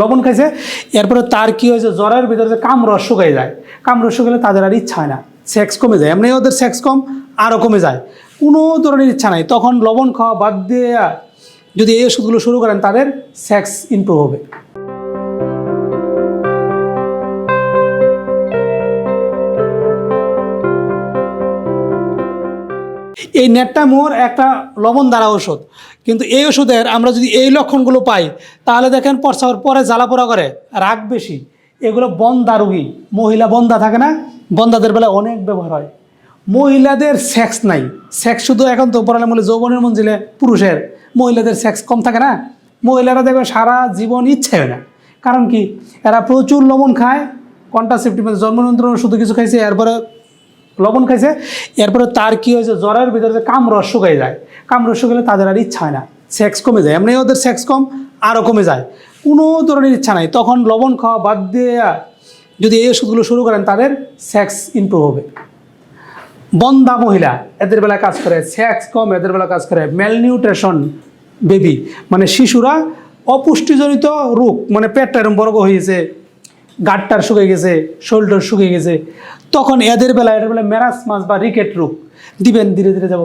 লবণ খাইছে। এরপরে তার কি হয়েছে? জ্বরের ভিতরে যে কামরস শুকাই যায়। কামরস শুকালে তাদের আর ইচ্ছা হয় না। সেক্স কমে যায়। এমনি ওদের সেক্স কম আরও কমে যায়। কোনো ধরনের ইচ্ছা নাই। তখন লবণ খাওয়া বাদ দিয়ে যদি এই ওষুধগুলো শুরু করেন, তাদের সেক্স ইমপ্রুভ হবে। এই নেটটামোর একটা লবণ দ্বারা ওষুধ কিন্তু এই ওষুধের আমরা যদি এই লক্ষণগুলো পাই, তাহলে দেখেন পরসাওয়ার পরে জ্বালাপোড়া করে, রাগ বেশি। এগুলো বন্দা রুগী, মহিলা বন্দা থাকে না? বন্দাদের বেলায় অনেক ব্যবহার হয়। মহিলাদের সেক্স নাই। সেক্স শুধু এখন তো পড়ালে বলে যৌবনের মঞ্জিলে পুরুষের। মহিলাদের সেক্স কম থাকে না? মহিলারা দেখবে সারা জীবন ইচ্ছে হয় না। কারণ কি? এরা প্রচুর লবণ খায় কন্ট্রাসেপ্টিভ মানে জন্মনিয়ন্ত্রণ শুধু কিছু খাইছে, এরপরে লবণ খাইছে। এরপরে তার কি হয়েছে? জ্বরের ভিতরে যে কামরস শুকাই যায়। কামরস শুকালে তাদের আর ইচ্ছা হয় না। সেক্স কমে যায়। এমনি ওদের সেক্স কম আরও কমে যায়। কোনো ধরনের ইচ্ছা নাই। তখন লবণ খাওয়া বাদ দিয়ে যদি এই ওষুধগুলো শুরু করেন, তাদের সেক্স ইমপ্রুভ হবে। বন্দা মহিলা, এদের বেলা কাজ করে। সেক্স কম, এদের বেলা কাজ করে। Malnutrition baby. মানে শিশুরা অপুষ্টিজনিত রোগ মানে পেটটা এরকম বড় হয়ে গেছে গাঁটটার শুকিয়ে গেছে শোল্ডার শুকিয়ে গেছে তখন এদের বেলা এদের বেলা মেরাস মাছ বা রিকেট রোগ দিবেন, ধীরে ধীরে যাব।